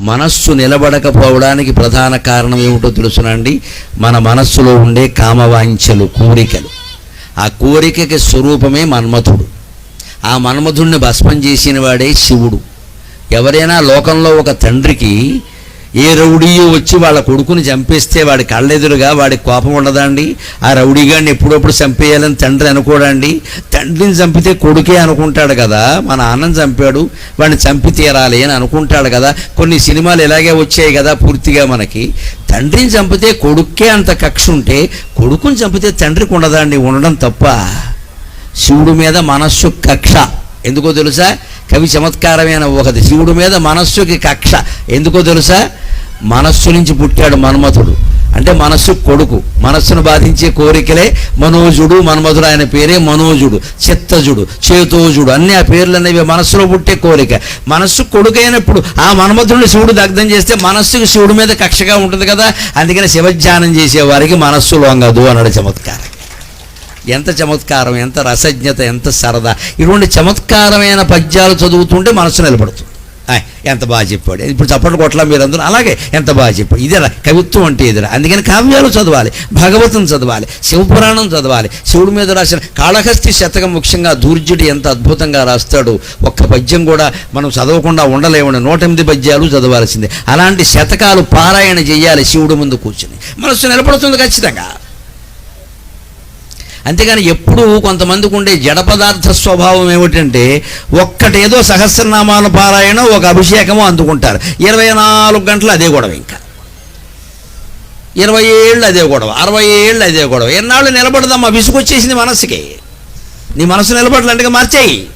మనస్సు నిలబడకపోవడానికి ప్రధాన కారణం ఏమిటో తెలుసునండి. మన మనస్సులో ఉండే కామవాంఛలు కోరికలు. ఆ కోరికకి స్వరూపమే మన్మథుడు ఆ మన్మథుడిని భస్మం చేసిన వాడే శివుడు. ఎవరైనా లోకంలో ఒక తండ్రికి ఏ రౌడీయో వచ్చి వాళ్ళ కొడుకుని చంపేస్తే వాడి కళ్ళెదురుగా వాడికి కోపం ఉండదండి. ఆ రౌడీగాడిని ఎప్పుడప్పుడు చంపేయాలని తండ్రి అనుకోడండి. తండ్రిని చంపితే కొడుకే అనుకుంటాడు కదా. మా నాన్నని చంపాడు. వాడిని చంపి తీరాలి అని అనుకుంటాడు కదా. కొన్ని సినిమాలు ఇలాగే వచ్చాయి కదా పూర్తిగా మనకి. తండ్రిని చంపితే కొడుక్కే అంత కక్ష ఉంటే కొడుకుని చంపితే తండ్రికి ఉండదండి. ఉండడం తప్ప శివుడి మీద మనస్సు కక్ష. ఎందుకో తెలుసా? కవి చమత్కారమైన ఒకటి. శివుడి మీద మనస్సుకి కక్ష. ఎందుకో తెలుసా? మనస్సు నుంచి పుట్టాడు మన్మథుడు అంటే మనస్సు కొడుకు. మనస్సును బాధించే కోరికలే మనోజుడు మన్మధుడు ఆయన పేరే మనోజుడు చిత్తజుడు చేతోజుడు. అన్ని ఆ పేర్లు అనేవి మనస్సులో పుట్టే కోరిక. మనస్సు కొడుకైనప్పుడు ఆ మన్మధుడిని శివుడు దగ్ధం చేస్తే మనస్సుకు శివుడి మీద కక్షగా ఉంటుంది కదా. అందుకని శివధ్యానం చేసేవారికి మనస్సు లొంగదు అన్నాడు చమత్కారం ఎంత చమత్కారం ఎంత రసజ్ఞత ఎంత సరదా. ఇటువంటి చమత్కారమైన పద్యాలు చదువుతుంటే మనస్సు నిలబడుతుంది. ఎంత బాగా చెప్పాడు. ఇప్పుడు చప్పట్లు కొట్టలా మీరందరూ అలాగే ఎంత బాగా చెప్పాడు. ఇదేరా కవిత్వం అంటే ఇదిరా అందుకని కావ్యాలు చదవాలి భగవతం చదవాలి శివపురాణం చదవాలి. శివుడి మీద రాసిన కాళహస్తి శతకం ముఖ్యంగా దూర్జుడు ఎంత అద్భుతంగా రాస్తాడు. ఒక్క పద్యం కూడా మనం చదవకుండా ఉండలేమని నూట ఎనిమిది పద్యాలు చదవాల్సిందే. అలాంటి శతకాలు పారాయణ చేయాలి శివుడి ముందు కూర్చుని. మనసు నిలబడుతుంది ఖచ్చితంగా. అంతేగాని ఎప్పుడు కొంతమందికి ఉండే జడ పదార్థ స్వభావం ఏమిటంటే ఒక్కటేదో సహస్రనామాల పారాయణం ఒక అభిషేకము అందుకుంటారు. ఇరవై నాలుగు గంటలు అదే గొడవ ఇంకా. ఇరవై ఏళ్ళు అదే గొడవ అరవై ఏళ్ళు అదే గొడవ. ఎన్నాళ్ళు నిలబడదమ్మా విసుగొచ్చేసింది మనస్సుకి నీ మనసు నిలబడలంటే మార్చేయి.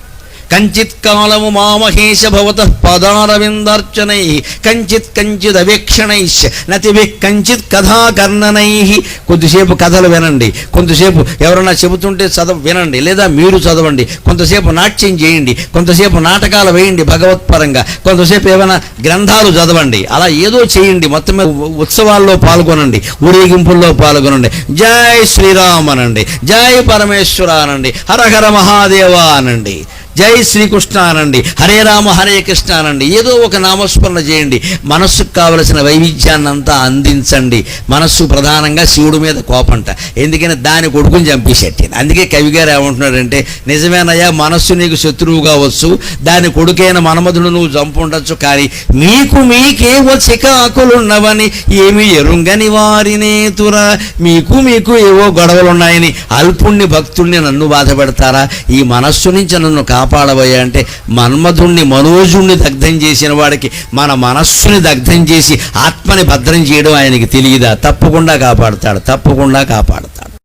కంచిత్ కాలము మామహేష భవత పదారవిందార్చనై కంచిత్ కంచిత్ అవేక్షణై నతిభి కంచిత్ కథాకర్ణనై. కొద్దిసేపు కథలు వినండి. కొంతసేపు ఎవరైనా చెబుతుంటే చదవ వినండి. లేదా మీరు చదవండి. కొంతసేపు నాట్యం చేయండి. కొంతసేపు నాటకాలు వేయండి భగవత్పరంగా కొంతసేపు ఏమైనా గ్రంథాలు చదవండి. అలా ఏదో చేయండి. మొత్తం మీద ఉ- ఉత్సవాల్లో పాల్గొనండి. ఊరేగింపుల్లో పాల్గొనండి. జై శ్రీరామ్ అనండి. జై పరమేశ్వర అనండి. హర హర మహాదేవ అనండి. జై శ్రీకృష్ణ అనండి హరే రామ హరే కృష్ణ అనండి ఏదో ఒక నామస్మరణ చేయండి. మనస్సుకు కావలసిన వైవిధ్యాన్ని అంతా అందించండి. మనస్సు ప్రధానంగా శివుడి మీద కోపంట. ఎందుకని దాని కొడుకుని చంపేసేట్టింది అందుకే కవి గారు ఏమంటున్నాడంటే నిజమేనయ్యా మనస్సు నీకు శత్రువు కావచ్చు దాని కొడుకైన మనమధుడు నువ్వు చంపుండొచ్చు. కానీ మీకు మీకేవో చికాకులున్నవని ఏమి ఎరుంగని వారినే తురా. మీకు మీకు ఏవో గొడవలున్నాయని అల్పుణ్ణి భక్తుణ్ణి నన్ను బాధ పెడతారా? ఈ మనస్సు నుంచి నన్ను కాపాడబోయా అంటే మన్మధుణ్ణి మనోజుణ్ణి దగ్ధం చేసిన వాడికి మన మనస్సుని దగ్ధం చేసి ఆత్మని భద్రం చేయడం ఆయనకి తెలియదా? తప్పకుండా కాపాడుతాడు తప్పకుండా కాపాడుతాడు.